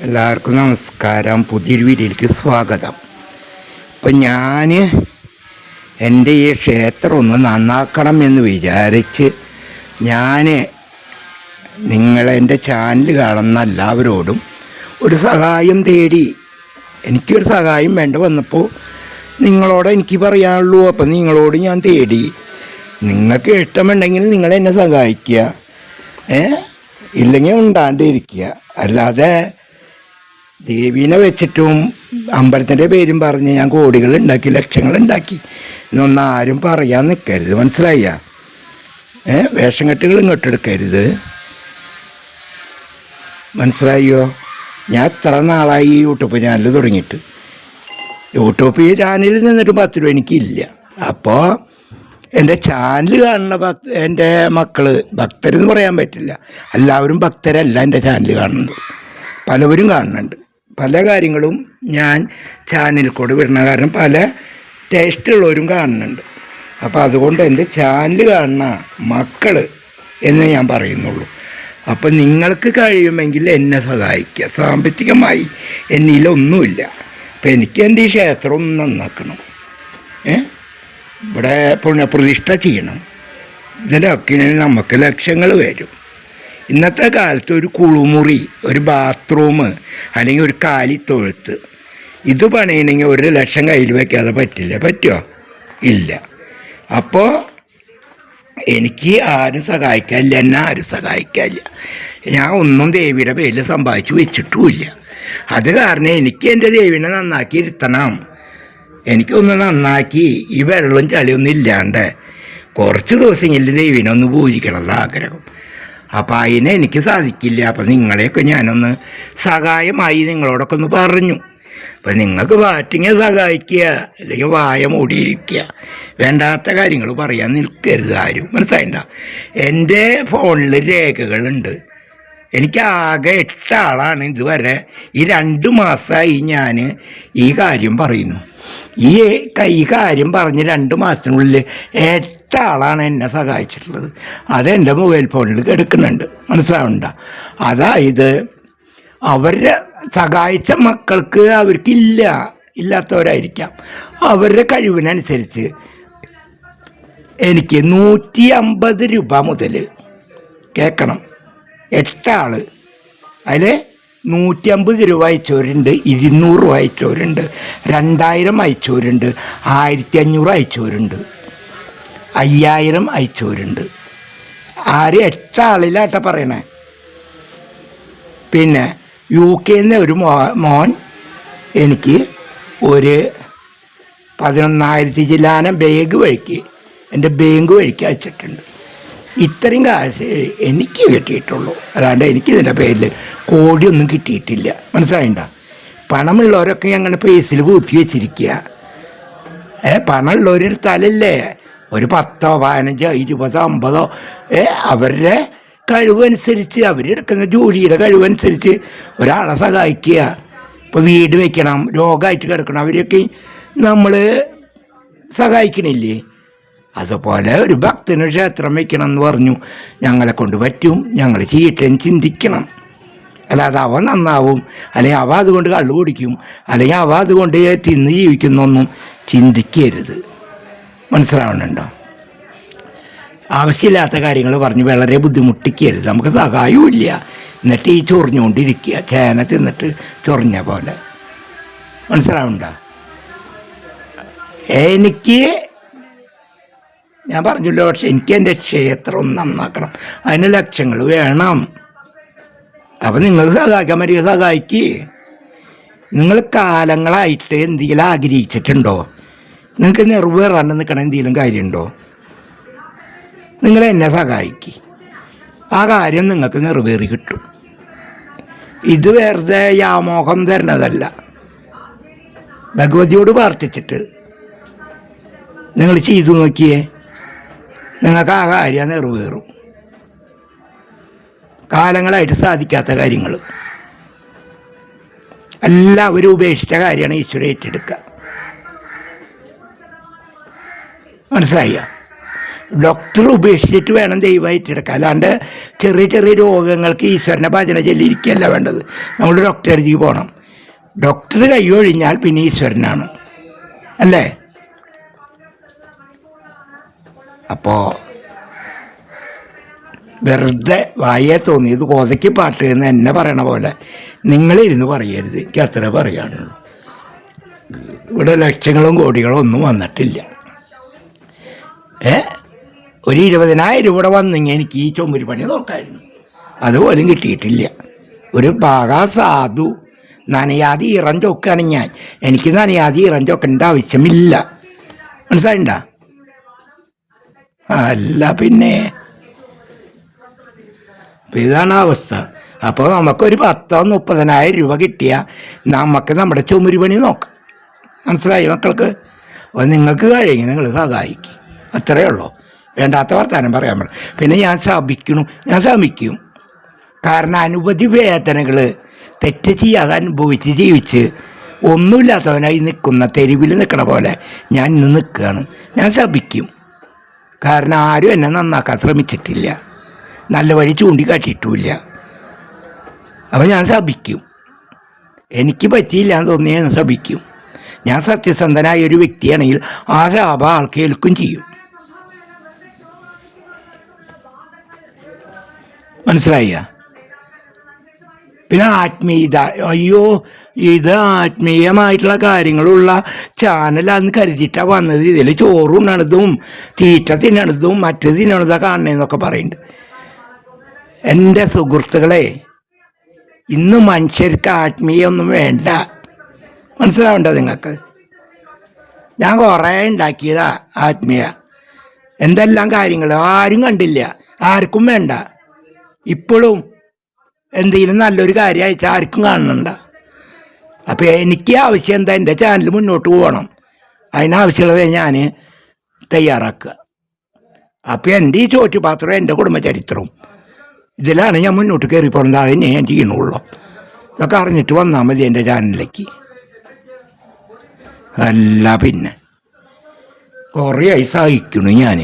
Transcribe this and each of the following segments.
എല്ലാവർക്കും നമസ്കാരം. പുതിയൊരു വീഡിയോയിലേക്ക് സ്വാഗതം. ഇപ്പം ഞാൻ എന്റെ ഈ ക്ഷേത്രം ഒന്ന് നന്നാക്കണം എന്ന് വിചാരിച്ച് ഞാൻ നിങ്ങളെന്റെ ചാനൽ കാണുന്ന എല്ലാവരോടും ഒരു സഹായം തേടി എനിക്കൊരു സഹായം വേണ്ട വന്നപ്പോൾ നിങ്ങളോട് എനിക്ക് പറയാനുള്ളൂ. അപ്പം നിങ്ങളോട് ഞാൻ തേടി നിങ്ങൾക്ക് ഇഷ്ടമുണ്ടെങ്കിൽ നിങ്ങൾ എന്നെ സഹായിക്കുക. ഏ? ഇല്ലെങ്കിൽ ഉണ്ടാണ്ടിരിക്കുക. അല്ലാതെ ദേവീനെ വെച്ചിട്ടും അമ്പലത്തിന്റെ പേരും പറഞ്ഞ് ഞാൻ കോടികൾ ഉണ്ടാക്കി ലക്ഷങ്ങൾ ഉണ്ടാക്കി. ഇതൊന്നും ആരും പറയാൻ നിൽക്കരുത് മനസ്സിലായ ഏ? വേഷം കെട്ടുകൾ ഇങ്ങോട്ട് എടുക്കരുത്. മനസ്സിലായോ ഞാൻ എത്ര നാളായി ഈ യൂട്യൂബ് ചാനൽ തുടങ്ങിയിട്ട്. യൂട്യൂബ് ഈ ചാനലിൽ നിന്നിട്ട് പത്ത് രൂപ എനിക്കില്ല. അപ്പോൾ എന്റെ ചാനൽ കാണുന്ന ഭക്ത എന്റെ മക്കൾ ഭക്തരെന്ന് പറയാൻ പറ്റില്ല. എല്ലാവരും ഭക്തരല്ല എന്റെ ചാനൽ കാണുന്നത്. പലവരും കാണുന്നുണ്ട്. പല കാര്യങ്ങളും ഞാൻ ചാനലിൽ കൂടെ വരുന്ന കാരണം പല ടേസ്റ്റുള്ളവരും കാണുന്നുണ്ട്. അപ്പോൾ അതുകൊണ്ട് എന്റെ ചാനൽ കാണുന്ന മക്കൾ എന്ന് ഞാൻ പറയുന്നുള്ളൂ. അപ്പം നിങ്ങൾക്ക് കഴിയുമെങ്കിൽ എന്നെ സഹായിക്കുക. സാമ്പത്തികമായി എന്നിലൊന്നുമില്ല അപ്പം എനിക്ക് എന്റെ ഈ ക്ഷേത്രം ഒന്ന് നന്നാക്കണം. ഏ? ഇവിടെ പുണ്യപ്രതിഷ്ഠ ചെയ്യണം. ഇതിന്റെ ഒക്കെ നമുക്ക് ലക്ഷങ്ങൾ വരും. ഇന്നത്തെ കാലത്ത് ഒരു കുളിമുറി ഒരു ബാത്റൂം അല്ലെങ്കിൽ ഒരു കാലി തൊഴുത്ത്. ഇത് പണിയണമെങ്കിൽ ഒരു ലക്ഷം കയ്യിൽ വയ്ക്കാതെ പറ്റില്ല? പറ്റുമോ ഇല്ല. അപ്പോൾ എനിക്ക് ആരും സഹായിക്കാനില്ല എന്നെ ആരും സഹായിക്കാനില്ല. ഞാൻ ഒന്നും ദേവിയുടെ പേരിൽ സമ്പാദിച്ച് വെച്ചിട്ടുമില്ല. അത് കാരണം എനിക്ക് എന്റെ ദേവിനെ നന്നാക്കി ഇരുത്തണം എനിക്കൊന്ന് നന്നാക്കി ഈ വെള്ളവും ചളിയൊന്നും ഇല്ലാണ്ട് കുറച്ച് ദിവസമെങ്കിലും ദേവിനെ ഒന്ന് പൂജിക്കണം ആഗ്രഹം അപ്പം അതിനെ എനിക്ക് സാധിക്കില്ല. അപ്പം നിങ്ങളെയൊക്കെ ഞാനൊന്ന് സഹായമായി നിങ്ങളോടൊക്കെ ഒന്ന് പറഞ്ഞു. അപ്പം നിങ്ങൾക്ക് ബാറ്റിങ്ങെ സഹായിക്കുക അല്ലെങ്കിൽ വായ മൂടിയിരിക്കുക വേണ്ടാത്ത കാര്യങ്ങൾ പറയാൻ നിൽക്കരുത് ആരും. മനസ്സിലായിണ്ട? എന്റെ ഫോണിൽ രേഖകളുണ്ട്. എനിക്ക് ആകെ എട്ട് ആളാണ് ഇതുവരെ. ഈ രണ്ട് മാസമായി ഞാൻ ഈ കാര്യം പറയുന്നു. ഈ കൈ കാര്യം പറഞ്ഞ് രണ്ട് മാസത്തിനുള്ളിൽ എട്ട് ആളാണ് എന്നെ സഹായിച്ചിട്ടുള്ളത്. അത് എന്റെ മൊബൈൽ ഫോണിൽ എടുക്കുന്നുണ്ട്. മനസ്സിലാവണ്ട അതായത് അവരെ സഹായിച്ച മക്കൾക്ക് അവർക്കില്ല. ഇല്ലാത്തവരായിരിക്കാം. അവരുടെ കഴിവിനനുസരിച്ച് എനിക്ക് നൂറ്റി അമ്പത് രൂപ മുതൽ കേൾക്കണം എട്ടാൾ അതിൽ നൂറ്റി അമ്പത് രൂപ അയച്ചവരുണ്ട് ഇരുന്നൂറ് രൂപ അയച്ചവരുണ്ട് രണ്ടായിരം അയച്ചവരുണ്ട് ആയിരത്തി അഞ്ഞൂറ് അയച്ചവരുണ്ട്. അയ്യായിരം അയച്ചവരുണ്ട്. ആര് എട്ടാളിലാട്ട പറയണേ? പിന്നെ യു കെന്ന് ഒരു മോ മോൻ എനിക്ക് ഒരു പതിനൊന്നായിരത്തി ചില്ലാനം ബാഗ് വഴിക്ക് എന്റെ ബാങ്ക് വഴിക്ക് അയച്ചിട്ടുണ്ട്. ഇത്രയും കാശ് എനിക്ക് കിട്ടിയിട്ടുള്ളൂ. അല്ലാണ്ട് എനിക്ക് ഇതിന്റെ പേരിൽ കോടിയൊന്നും കിട്ടിയിട്ടില്ല. മനസ്സിലായിണ്ട? പണമുള്ളവരൊക്കെ അങ്ങനെ പേസിൽ കൂത്തി വെച്ചിരിക്കുക. ഏ പണമുള്ളവരെടുത്താലല്ലേ ഒരു പത്തോ പതിനഞ്ചോ ഇരുപതോ അമ്പതോ അവരുടെ കഴിവനുസരിച്ച് അവരെടുക്കുന്ന ജോലിയുടെ കഴിവനുസരിച്ച് ഒരാളെ സഹായിക്കുക. ഇപ്പോൾ വീട് വയ്ക്കണം രോഗമായിട്ട് കിടക്കണം അവരെയൊക്കെ നമ്മൾ സഹായിക്കണില്ലേ? അതുപോലെ ഒരു ഭക്തന് ക്ഷേത്രം വയ്ക്കണം എന്ന് പറഞ്ഞു. ഞങ്ങളെ കൊണ്ട് പറ്റും ഞങ്ങൾ ചെയ്യട്ടെ ചിന്തിക്കണം. അല്ലാതെ അവ നന്നാവും അല്ലെങ്കിൽ അവ അതുകൊണ്ട് കള്ളു കുടിക്കും അല്ലെങ്കിൽ അവ അതുകൊണ്ട് തിന്ന് ജീവിക്കുന്നൊന്നും ചിന്തിക്കരുത്. മനസ്സിലാവുന്നുണ്ടോ? ആവശ്യമില്ലാത്ത കാര്യങ്ങൾ പറഞ്ഞ് വളരെ ബുദ്ധിമുട്ടിക്കരുത്. നമുക്ക് സഹായവും ഇല്ല എന്നിട്ട് ഈ ചൊറിഞ്ഞുകൊണ്ടിരിക്കുക. ചേന തിന്നിട്ട് ചൊറിഞ്ഞ പോലെ. മനസ്സിലാവുണ്ടോ എനിക്ക് ഞാൻ പറഞ്ഞല്ലോ പക്ഷെ എനിക്ക് എന്റെ ക്ഷേത്രം ഒന്ന് നന്നാക്കണം. അതിന് ലക്ഷങ്ങൾ വേണം. അപ്പം നിങ്ങൾ സഹായിക്കാൻ പറ്റിയ സഹായിക്ക്. നിങ്ങൾ കാലങ്ങളായിട്ട് എന്തെങ്കിലും ആഗ്രഹിച്ചിട്ടുണ്ടോ? നിങ്ങൾക്ക് നിറവേറാണ്ട് നിൽക്കണ എന്തെങ്കിലും കാര്യമുണ്ടോ? നിങ്ങൾ എന്നെ സഹായിക്കി. ആ കാര്യം നിങ്ങൾക്ക് നിറവേറി കിട്ടും. ഇത് വെറുതെ യാമോഹം തരണതല്ല ഭഗവതിയോട് പ്രാർത്ഥിച്ചിട്ട്. നിങ്ങൾ ചെയ്തു നോക്കിയേ. നിങ്ങൾക്ക് ആ കാര്യം നിറവേറും കാലങ്ങളായിട്ട് സാധിക്കാത്ത കാര്യങ്ങൾ. എല്ലാവരും ഉപേക്ഷിച്ച കാര്യമാണ് ഈശ്വര ഏറ്റെടുക്കുക. മനസ്സിലായ ഡോക്ടർ ഉപേക്ഷിച്ചിട്ട് വേണം ദൈവമായിട്ട് എടുക്കാം അല്ലാണ്ട് ചെറിയ ചെറിയ രോഗങ്ങൾക്ക് ഈശ്വരനെ ഭജന ചൊല്ലിയിരിക്കുകയല്ല വേണ്ടത്. നമ്മൾ ഡോക്ടറെ അടുത്തേക്ക് പോകണം. ഡോക്ടർ കൈയൊഴിഞ്ഞാൽ പിന്നെ ഈശ്വരനാണ്. അല്ലേ? അപ്പോൾ വെറുതെ വായേ തോന്നിയത് കോതയ്ക്ക് പാട്ട് എന്ന് എന്നെ പറയണ പോലെ നിങ്ങളിരുന്ന് പറയരുത്. എനിക്ക് അത്ര പറയാനുള്ളൂ. ഇവിടെ ലക്ഷങ്ങളും കോടികളും ഒന്നും വന്നിട്ടില്ല. ഏ? ഒരു ഇരുപതിനായിരം ഇവിടെ വന്നെങ്കിൽ എനിക്ക് ഈ ചുമര് പണി നോക്കായിരുന്നു. അതുപോലും കിട്ടിയിട്ടില്ല. ഒരു പാകാ സാധു. നനയാതെ ഇറം ചോക്കാണ് ഞാൻ. എനിക്ക് നനയാതെ ഇറം ചോക്കേണ്ട ആവശ്യമില്ല. മനസ്സിലായിണ്ട? അല്ല പിന്നെ. ഇതാണ് അവസ്ഥ. അപ്പോൾ നമുക്കൊരു പത്തോ മുപ്പതിനായിരം രൂപ കിട്ടിയാൽ നമുക്ക് നമ്മുടെ ചുമരി പണി നോക്കാം. മനസ്സിലായി മക്കൾക്ക്? അപ്പോൾ നിങ്ങൾക്ക് കഴിയുമെങ്കിൽ നിങ്ങൾ സഹായിക്കും. അത്രയേ ഉള്ളൂ. വേണ്ടാത്ത വർത്തമാനം പറയാൻ പറ്റും പിന്നെ ഞാൻ ശപിക്കണം ഞാൻ ശമിക്കും. കാരണം അനുപതി വേദനകൾ തെറ്റ് ചെയ്യാതെ അനുഭവിച്ച് ജീവിച്ച് ഒന്നുമില്ലാത്തവനായി നിൽക്കുന്ന തെരുവിൽ നിൽക്കണ പോലെ ഞാൻ ഇന്ന് നിൽക്കുകയാണ്. ഞാൻ ശപിക്കും. കാരണം ആരും എന്നെ നന്നാക്കാൻ ശ്രമിച്ചിട്ടില്ല. നല്ല വഴി ചൂണ്ടിക്കാട്ടിയിട്ടുമില്ല. അപ്പം ഞാൻ ശപിക്കും. എനിക്ക് പറ്റിയില്ല എന്ന് തോന്നിയാൽ ഞാൻ ശപിക്കും. ഞാൻ സത്യസന്ധനായ ഒരു വ്യക്തിയാണെങ്കിൽ ആ ശാപം ആൾക്ക് ഏൽക്കും ചെയ്യും. മനസ്സിലായ പിന്നെ ആത്മീയത. അയ്യോ ഇത് ആത്മീയമായിട്ടുള്ള കാര്യങ്ങളുള്ള ചാനലാന്ന് കരുതിയിട്ടാണ് വന്നത്. ഇതിൽ ചോറുണ്ണണതും തീറ്റ തിന്നണതും മറ്റു തിന്നണതൊക്കെ കാണണേന്നൊക്കെ പറയുന്നുണ്ട്. എന്റെ സുഹൃത്തുക്കളെ ഇന്ന് മനുഷ്യർക്ക് ആത്മീയമൊന്നും വേണ്ട. മനസ്സിലാവണ്ട നിങ്ങൾക്ക്? ഞാൻ കുറേ ഉണ്ടാക്കിയതാ ആത്മീയ. എന്തെല്ലാം കാര്യങ്ങൾ ആരും കണ്ടില്ല. ആർക്കും വേണ്ട. ഇപ്പോഴും എന്തെങ്കിലും നല്ലൊരു കാര്യം അയച്ചാൽ ആർക്കും കാണുന്നുണ്ട. അപ്പോൾ എനിക്ക് ആവശ്യം എന്താ എന്റെ ചാനൽ മുന്നോട്ട് പോകണം. അതിനാവശ്യമുള്ളത് ഞാൻ തയ്യാറാക്കുക. അപ്പോൾ എന്റെ ഈ ചോറ്റുപാത്രവും എന്റെ കുടുംബചരിത്രവും ഇതിലാണ് ഞാൻ മുന്നോട്ട് കയറി പോകുന്നത് അതിനെ ഞാൻ ചെയ്യണുള്ളൂ ഇതൊക്കെ അറിഞ്ഞിട്ട് വന്നാൽ മതി എന്റെ ചാനലിലേക്ക് അല്ല പിന്നെ കുറേ ആയി സഹിക്കണു ഞാൻ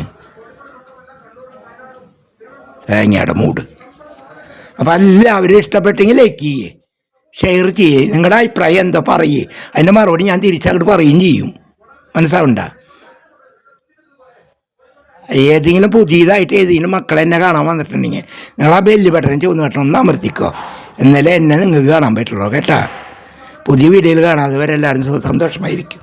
തേങ്ങയുടെ മൂട്. അപ്പം എല്ലാവരും ഇഷ്ടപ്പെട്ടെങ്കിൽ ലൈക്ക് ചെയ്യേ ഷെയർ ചെയ്യേ. നിങ്ങളുടെ അഭിപ്രായം എന്താ പറയേ. അതിന്റെ മറുപടി ഞാൻ തിരിച്ചങ്ങോട്ട് പറയുകയും ചെയ്യും. മനസ്സാവണ്ട ഏതെങ്കിലും പുതിയതായിട്ട് ഏതെങ്കിലും മക്കളെ എന്നെ കാണാൻ വന്നിട്ടുണ്ടെങ്കിൽ നിങ്ങൾ ആ ബെല്ല് ബട്ടൺ ചുവന്ന് ബട്ടൺ ഒന്ന് അമർത്തിക്കോ. എന്നാലേ എന്നെ നിങ്ങൾക്ക് കാണാൻ പറ്റുള്ളൂ കേട്ടാ. പുതിയ വീഡിയോയിൽ കാണാതെ വരെ എല്ലാവരും സന്തോഷമായിരിക്കും.